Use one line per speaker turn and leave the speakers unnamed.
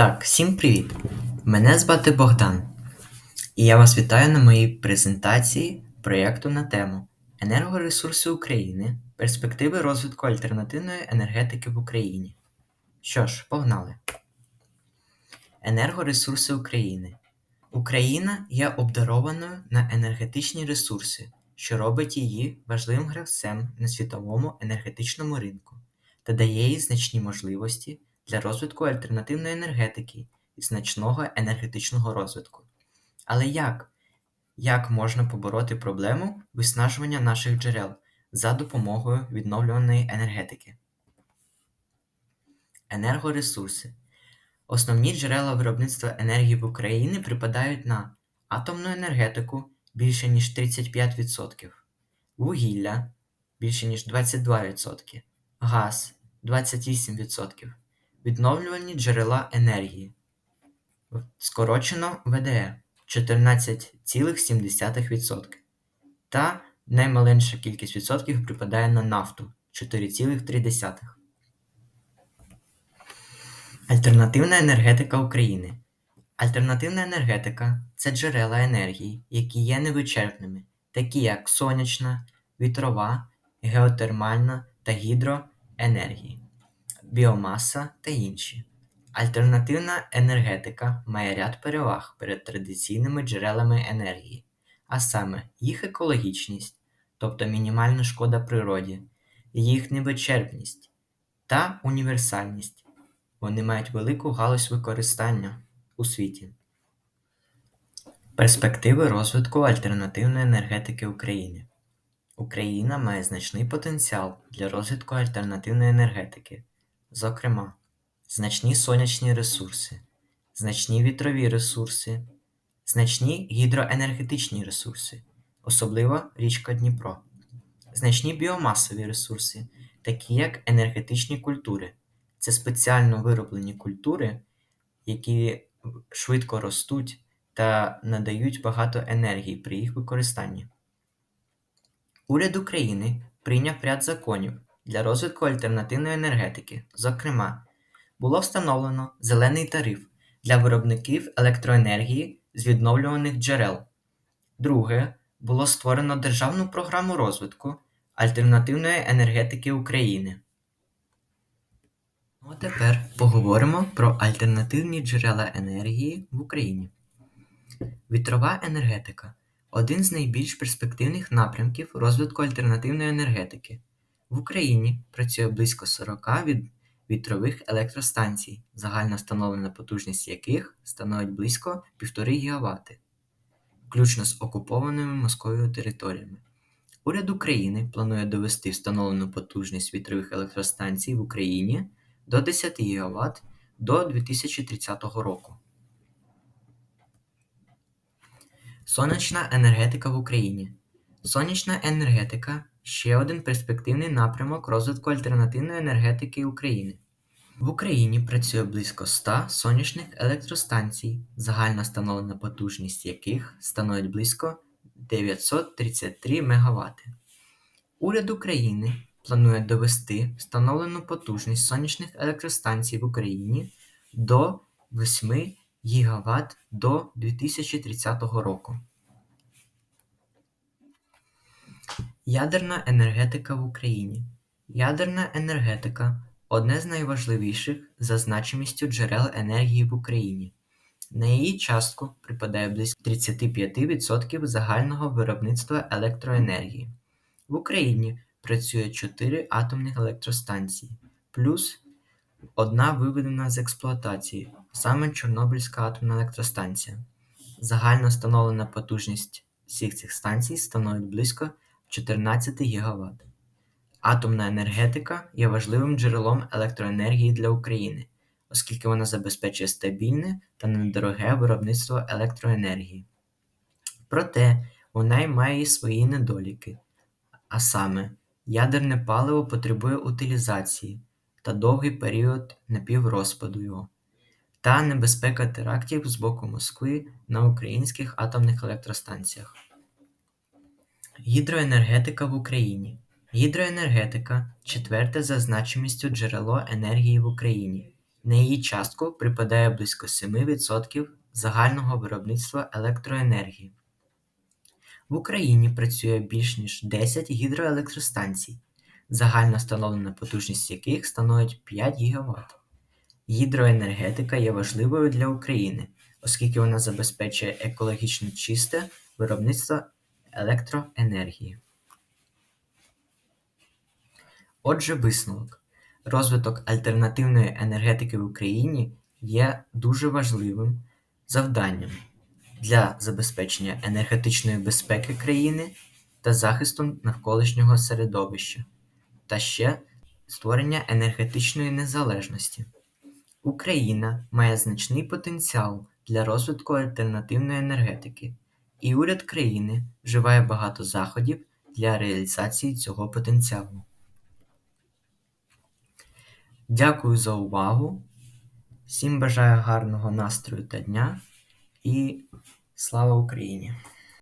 Так, всім привіт! Мене звати Богдан, і я вас вітаю на моїй презентації проєкту на тему Енергоресурси України. Перспективи розвитку альтернативної енергетики в Україні. Що ж, погнали. Енергоресурси України. Україна є обдарованою на енергетичні ресурси, що робить її важливим гравцем на світовому енергетичному ринку та дає їй значні можливості для розвитку альтернативної енергетики і значного енергетичного розвитку. Але як? Як можна побороти проблему виснажування наших джерел за допомогою відновлюваної енергетики? Енергоресурси. Основні джерела виробництва енергії в Україні припадають на атомну енергетику більше ніж 35%, вугілля більше ніж 22%, газ 28%, відновлювані джерела енергії, скорочено ВДЕ 14,7%, та найменша кількість відсотків припадає на нафту 4,3%. Альтернативна енергетика України. Альтернативна енергетика це джерела енергії, які є невичерпними, такі як сонячна, вітрова, геотермальна та гідроенергії, біомаса та інші. Альтернативна енергетика має ряд переваг перед традиційними джерелами енергії, а саме їх екологічність, тобто мінімальна шкода природі, їх невичерпність та універсальність. Вони мають велику галузь використання у світі. Перспективи розвитку альтернативної енергетики України. Україна має значний потенціал для розвитку альтернативної енергетики, зокрема, значні сонячні ресурси, значні вітрові ресурси, значні гідроенергетичні ресурси, особливо річка Дніпро, значні біомасові ресурси, такі як енергетичні культури. Це спеціально вироблені культури, які швидко ростуть та надають багато енергії при їх використанні. Уряд України прийняв ряд законів для розвитку альтернативної енергетики. Зокрема, було встановлено зелений тариф для виробників електроенергії з відновлюваних джерел. Друге, було створено Державну програму розвитку альтернативної енергетики України. Ну, а тепер поговоримо про альтернативні джерела енергії в Україні. Вітрова енергетика один з найбільш перспективних напрямків розвитку альтернативної енергетики. В Україні працює близько 40 вітрових електростанцій, загальна встановлена потужність яких становить близько 1,5 ГВт, включно з окупованими Московією територіями. Уряд України планує довести встановлену потужність вітрових електростанцій в Україні до 10 ГВт до 2030 року. Сонячна енергетика в Україні. Сонячна енергетика ще один перспективний напрямок розвитку альтернативної енергетики України. В Україні працює близько 100 сонячних електростанцій, загальна встановлена потужність яких становить близько 933 МВт. Уряд України планує довести встановлену потужність сонячних електростанцій в Україні до 8 ГВт до 2030 року. Ядерна енергетика в Україні. Ядерна енергетика одне з найважливіших за значимістю джерел енергії в Україні. На її частку припадає близько 35% загального виробництва електроенергії. В Україні працює 4 атомних електростанції, плюс одна виведена з експлуатації, саме Чорнобильська атомна електростанція. Загальна встановлена потужність всіх цих станцій становить близько 14 ГВт. Атомна енергетика є важливим джерелом електроенергії для України, оскільки вона забезпечує стабільне та недороге виробництво електроенергії. Проте вона й має і свої недоліки, а саме, ядерне паливо потребує утилізації та довгий період напіврозпаду його, та небезпека терактів з боку Москви на українських атомних електростанціях. Гідроенергетика в Україні. Гідроенергетика четверте за значимістю джерело енергії в Україні. На її частку припадає близько 7% загального виробництва електроенергії. В Україні працює більш ніж 10 гідроелектростанцій, загальна встановлена потужність яких становить 5 ГВт. Гідроенергетика є важливою для України, оскільки вона забезпечує екологічно чисте виробництво електроенергії. Отже, висновок. Розвиток альтернативної енергетики в Україні є дуже важливим завданням для забезпечення енергетичної безпеки країни та захисту навколишнього середовища, та ще створення енергетичної незалежності. Україна має значний потенціал для розвитку альтернативної енергетики, і уряд країни вживає багато заходів для реалізації цього потенціалу. Дякую за увагу. Всім бажаю гарного настрою та дня і слава Україні!